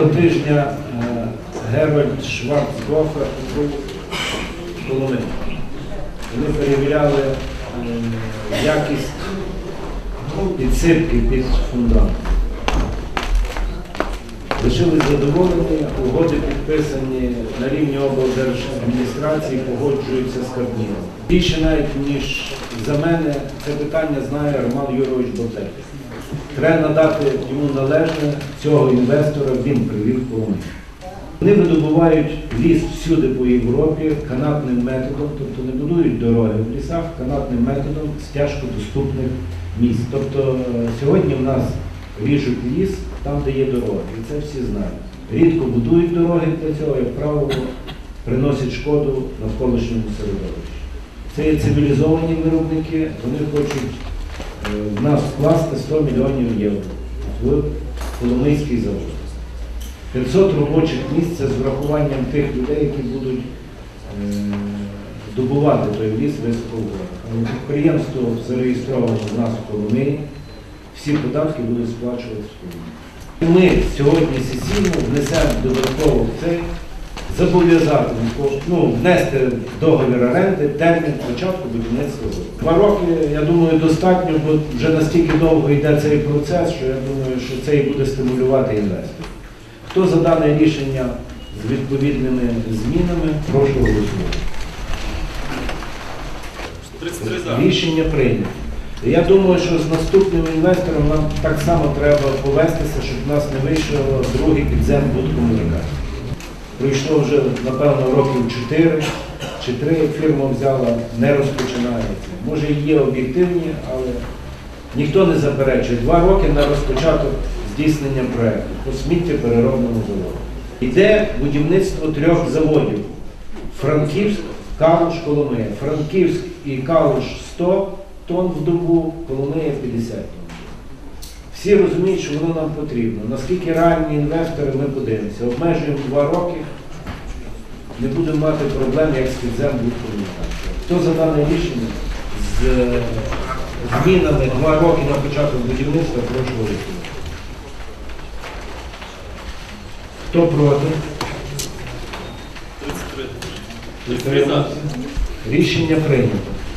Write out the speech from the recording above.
Минулого тижня е, Герольд Шварцгофер був в. Вони перевіряли е, якість підсипки під фундамент. Лишились задоволені, угоди підписані на рівні облдержадміністрації, погоджуються з Кабміном. Більше навіть, ніж за мене, це питання знає Роман Юрович Ботек. Треба надати йому належне цього інвестора, він привів Коломию. Вони видобувають ліс всюди по Європі канатним методом, тобто не будують дороги в лісах, канатним методом з тяжко доступних місць. Тобто е, сьогодні в нас ріжуть ліс там, де є дороги, і це всі знають. Рідко будують дороги для цього, як правило, приносять шкоду навколишньому середовищу. Це є цивілізовані виробники, вони хочуть в нас вкласти 100 мільйонів євро в Коломийський завод. 500 робочих місць це з врахуванням тих людей, які будуть е, добувати той ліс високого підприємство зареєстровано в нас в Коломиї, всі податки будуть сплачувати в Коломиї. Ми сьогодні сесійно внесемо додатково в цей зобов'язати ну, внести договір оренди термін початку будівництва. Два роки, я думаю, достатньо, бо вже настільки довго йде цей процес, що я думаю, що це і буде стимулювати інвесторів. Хто за дане рішення з відповідними змінами, прошу голосувати. Рішення прийнято. Я думаю, що з наступним інвестором нам так само треба повестися, щоб в нас не вийшло другий підзембудкомунікації. Пройшло вже, напевно, років 4 чи 3 фірма взяла, не розпочинається. Може є об'єктивні, але ніхто не заперечує. Два роки на розпочаток здійснення проєкту по сміттєпереробному заводу. Йде будівництво трьох заводів. Франківськ, Калуш, Коломия. Франківськ і Калуш 100 тонн в добу, Коломия 50 тонн. Всі розуміють, що воно нам потрібно. Наскільки реальні інвестори, ми подивимося. Обмежуємо два роки, не будемо мати проблем, як з підзембудкомунікацією. Хто за дане рішення з е, змінами два роки на початок будівництва, прошу голосувати. Хто проти? 33. 33. Рішення прийнято.